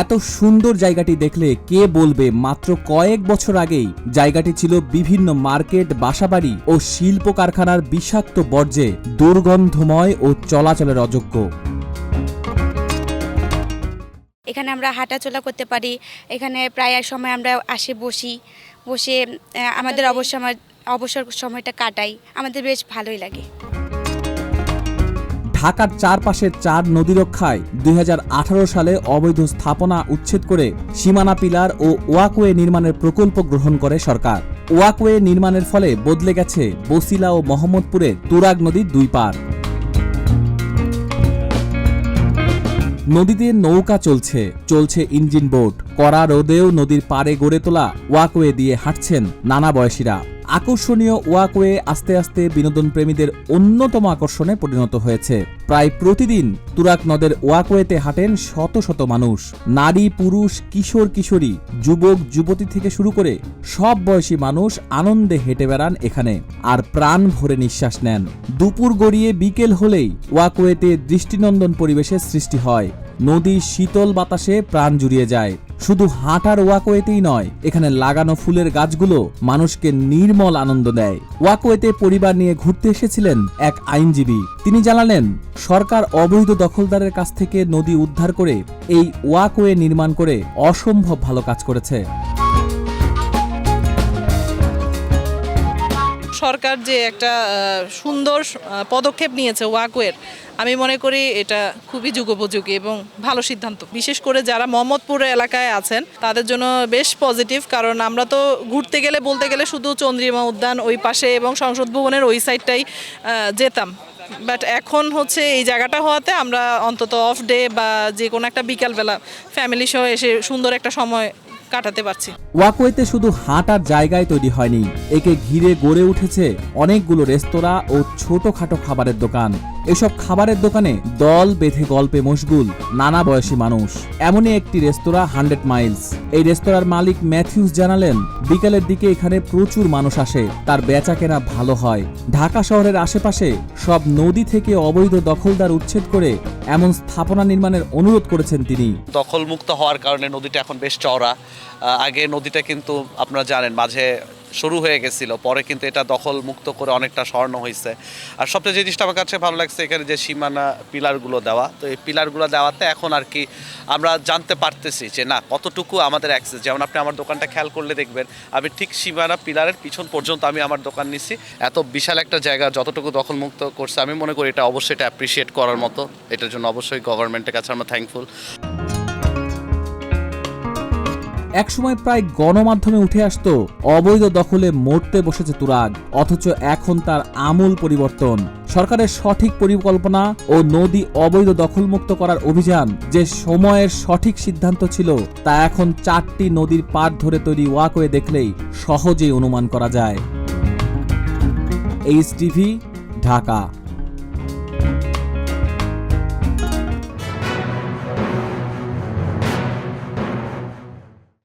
এত সুন্দর জায়গাটি দেখলে কে বলবে মাত্র কয়েক বছর আগেই জায়গাটি ছিল বিভিন্ন মার্কেট বাসাবাড়ি ও শিল্প কারখানার বিষাক্ত বর্জ্যে দুর্গন্ধময় ও চলাচলের অযোগ্য। এখানে আমরা হাঁটাচলা করতে পারি। এখানে প্রায় সময় আমরা আসে বসি। বসে আমাদের অবসর অবসর সময়টা কাটাই। আমাদের বেশ ভালোই লাগে। ঢাকার চারপাশের চার নদী রক্ষায় দুই সালে অবৈধ স্থাপনা উচ্ছেদ করে সীমানা পিলার ও ওয়াকওয়ে নির্মাণের প্রকল্প গ্রহণ করে সরকার। ওয়াকওয়ে নির্মাণের ফলে বদলে গেছে বসিলা ও মোহাম্মদপুরের তুরাগ নদীর দুই পার নদীতে নৌকা চলছে চলছে ইঞ্জিন বোট। কড়া রোদেও নদীর পাড়ে গড়ে তোলা ওয়াকওয়ে দিয়ে হাঁটছেন নানা বয়সীরা। আকর্ষণীয় ওয়াকওয়ে আস্তে আস্তে বিনোদন প্রেমীদের অন্যতম আকর্ষণে পরিণত হয়েছে। প্রায় প্রতিদিন তুরাক নদের ওয়াকওয়েতে হাঁটেন শত শত মানুষ। নারী, পুরুষ, কিশোর, কিশোরী, যুবক, যুবতী থেকে শুরু করে সব বয়সী মানুষ আনন্দে হেঁটে বেড়ান এখানে আর প্রাণ ভরে নিঃশ্বাস নেন। দুপুর গড়িয়ে বিকেল হলেই ওয়াকওয়েতে দৃষ্টিনন্দন পরিবেশের সৃষ্টি হয়। নদীর শীতল বাতাসে প্রাণ জুড়িয়ে যায়। শুধু হাঁটার ওয়াকওয়েতেই নয়, এখানে লাগানো ফুলের গাছগুলো মানুষকে নির্মল আনন্দ দেয়। ওয়াকওয়েতে পরিবার নিয়ে ঘুরতে এসেছিলেন এক আইনজীবী। তিনি জানালেন, সরকার অবৈধ দখলদারের কাছ থেকে নদী উদ্ধার করে এই ওয়াকওয়ে নির্মাণ করে অসম্ভব ভালো কাজ করেছে। সরকার যে একটা সুন্দর পদক্ষেপ নিয়েছে ওয়াকওয়ের, আমি মনে করি এটা খুবই যুগোপযোগী এবং ভালো সিদ্ধান্ত। বিশেষ করে যারা মোহাম্মদপুর এলাকায় আছেন, তাদের জন্য বেশ পজিটিভ, কারণ আমরা তো ঘুরতে গেলে, বলতে গেলে শুধু চন্দ্রিমা উদ্যান ওই পাশে এবং সংসদ ভবনের ওই সাইডটাই যেতাম। বাট এখন হচ্ছে এই জায়গাটা হওয়াতে আমরা অন্তত অফ ডে বা যে কোনো একটা বিকালবেলা ফ্যামিলি সহ এসে সুন্দর একটা সময় কাটাতে পারছি। ওয়াকওয়েতে শুধু হাঁটার জায়গায় তৈরি হয়নি একে ঘিরে গড়ে উঠেছে অনেকগুলো রেস্তোরাঁ ও ছোটখাটো খাবারের দোকান। এসব খাবারের দোকানে দল বেঁধে গল্পে মশগুল নানা বয়সী মানুষ। এমনই একটি রেস্তোরাঁ হান্ড্রেড মাইলস। এই রেস্তোরাঁর মালিক ম্যাথিউস জানালেন বিকেলের দিকে এখানে প্রচুর মানুষ আসে তার বেচা কেনা ভালো হয়। ঢাকা শহরের আশেপাশে সব নদী থেকে অবৈধ দখলদার উচ্ছেদ করে এমন স্থাপনা নির্মাণের অনুরোধ করেছেন তিনি। দখলমুক্ত হওয়ার কারণে নদীটা এখন বেশ চওড়া। আগে নদীটা কিন্তু আপনারা জানেন, মাঝে শুরু হয়ে গেছিল, পরে কিন্তু এটা দখল মুক্ত করে অনেকটা স্বর্ণ হয়েছে আর সবচেয়ে যে জিনিসটা আমার কাছে ভালো লাগছে, এখানে যে সীমানা পিলারগুলো দেওয়া, তো এই পিলারগুলো দেওয়াতে এখন আর কি আমরা জানতে পারতেছি যে না, কতটুকু আমাদের অ্যাক্সেস যেমন আপনি আমার দোকানটা খেয়াল করলে দেখবেন, আমি ঠিক সীমানা পিলারের পিছন পর্যন্ত আমি আমার দোকান নিছি, এত বিশাল একটা জায়গা যতটুকু দখলমুক্ত করছে, আমি মনে করি এটা অবশ্যই এটা অ্যাপ্রিসিয়েট করার মতো, এটার জন্য অবশ্যই গভর্নমেন্টের কাছে আমরা থ্যাঙ্কফুল একসময় প্রায় গণমাধ্যমে উঠে আসতো, অবৈধ দখলে মরতে বসেছে তুরাগ, অথচ এখন তার আমূল পরিবর্তন। সরকারের সঠিক পরিকল্পনা ও নদী অবৈধ দখলমুক্ত করার অভিযান যে সময়ের সঠিক সিদ্ধান্ত ছিল, তা এখন চারটি নদীর পার ধরে তৈরি ওয়াকওয়ে দেখলেই সহজেই অনুমান করা যায়। এইচ ঢাকা।